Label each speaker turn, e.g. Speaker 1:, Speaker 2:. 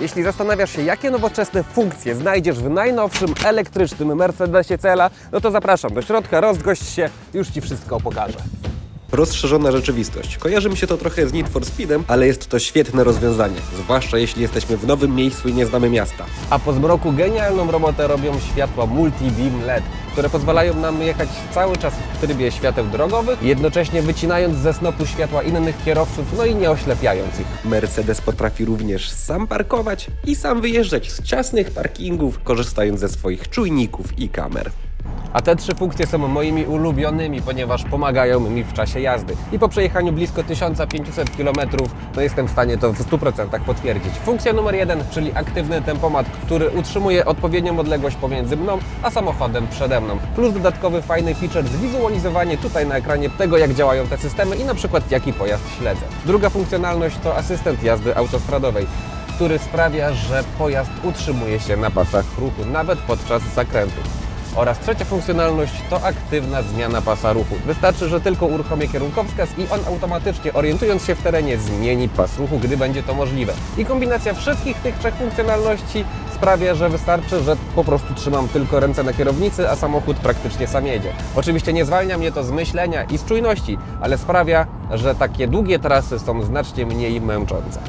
Speaker 1: Jeśli zastanawiasz się, jakie nowoczesne funkcje znajdziesz w najnowszym elektrycznym Mercedesie CLA, no to zapraszam do środka, rozgość się, już Ci wszystko pokażę. Rozszerzona rzeczywistość. Kojarzy mi się to trochę z Need for Speedem, ale jest to świetne rozwiązanie, zwłaszcza jeśli jesteśmy w nowym miejscu i nie znamy miasta. A po zmroku genialną robotę robią światła Multi-Beam LED, które pozwalają nam jechać cały czas w trybie świateł drogowych, jednocześnie wycinając ze snopu światła innych kierowców, no i nie oślepiając ich. Mercedes potrafi również sam parkować i sam wyjeżdżać z ciasnych parkingów, korzystając ze swoich czujników i kamer. A te trzy funkcje są moimi ulubionymi, ponieważ pomagają mi w czasie jazdy. I po przejechaniu blisko 1500 km, no jestem w stanie to w 100% potwierdzić. Funkcja numer jeden, czyli aktywny tempomat, który utrzymuje odpowiednią odległość pomiędzy mną a samochodem przede mną. Plus dodatkowy fajny feature, zwizualizowanie tutaj na ekranie tego, jak działają te systemy i na przykład jaki pojazd śledzę. Druga funkcjonalność to asystent jazdy autostradowej który sprawia, że pojazd utrzymuje się na pasach ruchu, nawet podczas zakrętów. Oraz trzecia funkcjonalność to aktywna zmiana pasa ruchu. Wystarczy, że tylko uruchomię kierunkowskaz i on automatycznie orientując się w terenie zmieni pas ruchu, gdy będzie to możliwe. I kombinacja wszystkich tych trzech funkcjonalności sprawia, że wystarczy, że po prostu trzymam tylko ręce na kierownicy, a samochód praktycznie sam jedzie. Oczywiście nie zwalnia mnie to z myślenia i z czujności, ale sprawia, że takie długie trasy są znacznie mniej męczące.